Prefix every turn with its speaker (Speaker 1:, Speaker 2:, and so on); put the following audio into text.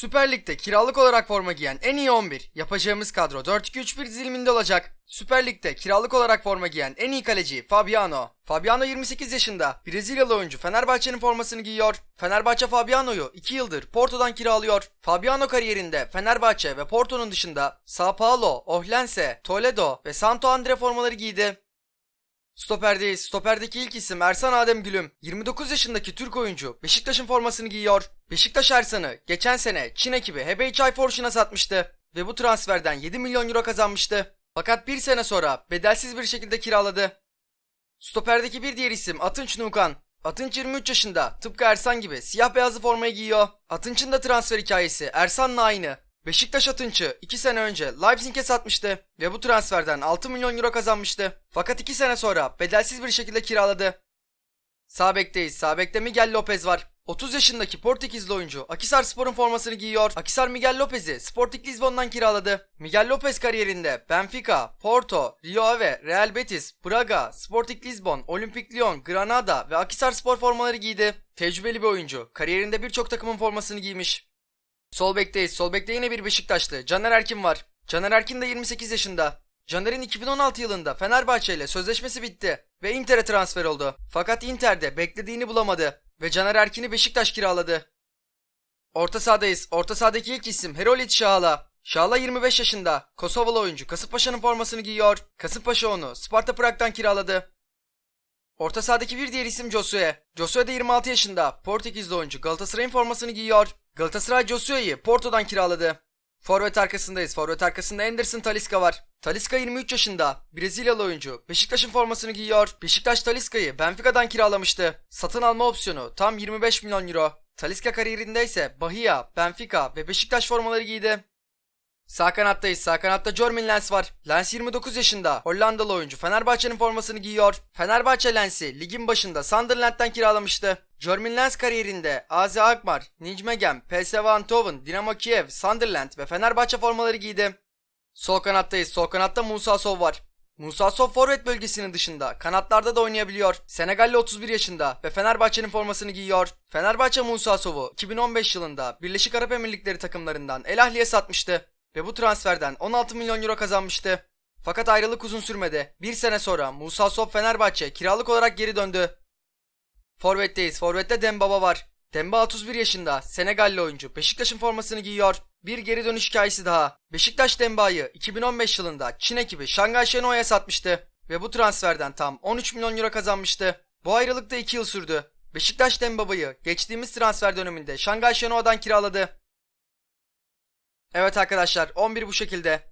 Speaker 1: Süper Lig'de kiralık olarak forma giyen en iyi 11. Yapacağımız kadro 4-2-3-1 diziliminde olacak. Süper Lig'de kiralık olarak forma giyen en iyi kaleci Fabiano. Fabiano 28 yaşında. Brezilyalı oyuncu Fenerbahçe'nin formasını giyiyor. Fenerbahçe Fabiano'yu 2 yıldır Porto'dan kiralıyor. Fabiano kariyerinde Fenerbahçe ve Porto'nun dışında Sao Paulo, Ohlense, Toledo ve Santo Andre formaları giydi. Stoperdeyiz. Stoperdeki ilk isim Ersan Adem Gülüm. 29 yaşındaki Türk oyuncu Beşiktaş'ın formasını giyiyor. Beşiktaş Ersan'ı geçen sene Çin ekibi Hebei Chai Fortune'a satmıştı. Ve bu transferden 7 milyon euro kazanmıştı. Fakat bir sene sonra bedelsiz bir şekilde kiraladı. Stoperdeki bir diğer isim Atınç Nukan. Atınç 23 yaşında tıpkı Ersan gibi siyah beyazlı formayı giyiyor. Atınç'ın da transfer hikayesi Ersan'la aynı. Beşiktaş Atınç'ı 2 sene önce Leipzig'e satmıştı ve bu transferden 6 milyon euro kazanmıştı. Fakat 2 sene sonra bedelsiz bir şekilde kiraladı. Sağ bekteyiz. Sağ bekte Miguel Lopez var. 30 yaşındaki Portekizli oyuncu Akisar Spor'un formasını giyiyor. Akisar Miguel Lopez'i Sporting Lisbon'dan kiraladı. Miguel Lopez kariyerinde Benfica, Porto, Rio Ave, Real Betis, Braga, Sporting Lisbon, Olimpik Lyon, Granada ve Akisar Spor formaları giydi. Tecrübeli bir oyuncu. Kariyerinde birçok takımın formasını giymiş. Sol bekteyiz. Sol bekte yine bir Beşiktaşlı. Caner Erkin var. Caner Erkin de 28 yaşında. Caner'in 2016 yılında Fenerbahçe ile sözleşmesi bitti ve Inter'e transfer oldu. Fakat Inter'de beklediğini bulamadı ve Caner Erkin'i Beşiktaş kiraladı. Orta sahadayız. Orta sahadaki ilk isim Herolit Şahala. Şahala 25 yaşında. Kosovalı oyuncu Kasımpaşa'nın formasını giyiyor. Kasımpaşa onu Sparta Prag'dan kiraladı. Orta sahadaki bir diğer isim Josue. Josue de 26 yaşında. Portekizli oyuncu Galatasaray'ın formasını giyiyor. Galatasaray Josue'yi Porto'dan kiraladı. Forvet arkasındayız. Forvet arkasında Anderson Talisca var. Talisca 23 yaşında. Brezilyalı oyuncu. Beşiktaş'ın formasını giyiyor. Beşiktaş Talisca'yı Benfica'dan kiralamıştı. Satın alma opsiyonu tam 25 milyon euro. Talisca kariyerinde ise Bahia, Benfica ve Beşiktaş formaları giydi. Sağ kanattayız. Sağ kanatta Jormin Lens var. Lens 29 yaşında. Hollandalı oyuncu Fenerbahçe'nin formasını giyiyor. Fenerbahçe Lens'i ligin başında Sunderland'den kiralamıştı. Jormin Lens kariyerinde AZ Alkmaar, Nijmegen, PSV Eindhoven, Dinamo Kiev, Sunderland ve Fenerbahçe formaları giydi. Sol kanattayız. Sol kanatta Musa Sov var. Musa Sov forvet bölgesinin dışında kanatlarda da oynayabiliyor. Senegalli 31 yaşında ve Fenerbahçe'nin formasını giyiyor. Fenerbahçe Musa Sov'u 2015 yılında Birleşik Arap Emirlikleri takımlarından El Ahli'ye satmıştı ve bu transferden 16 milyon euro kazanmıştı. Fakat ayrılık uzun sürmedi. Bir sene sonra Musa Sov Fenerbahçe kiralık olarak geri döndü. Forvet'teyiz. Forvet'te Dembaba var. Demba 31 yaşında. Senegalli oyuncu. Beşiktaş'ın formasını giyiyor. Bir geri dönüş hikayesi daha. Beşiktaş Demba'yı 2015 yılında Çin ekibi Şangay Shenhua'ya satmıştı. Ve bu transferden tam 13 milyon euro kazanmıştı. Bu ayrılık da 2 yıl sürdü. Beşiktaş Dembaba'yı geçtiğimiz transfer döneminde Şangay Shenhua'dan kiraladı. Evet arkadaşlar 11 bu şekilde.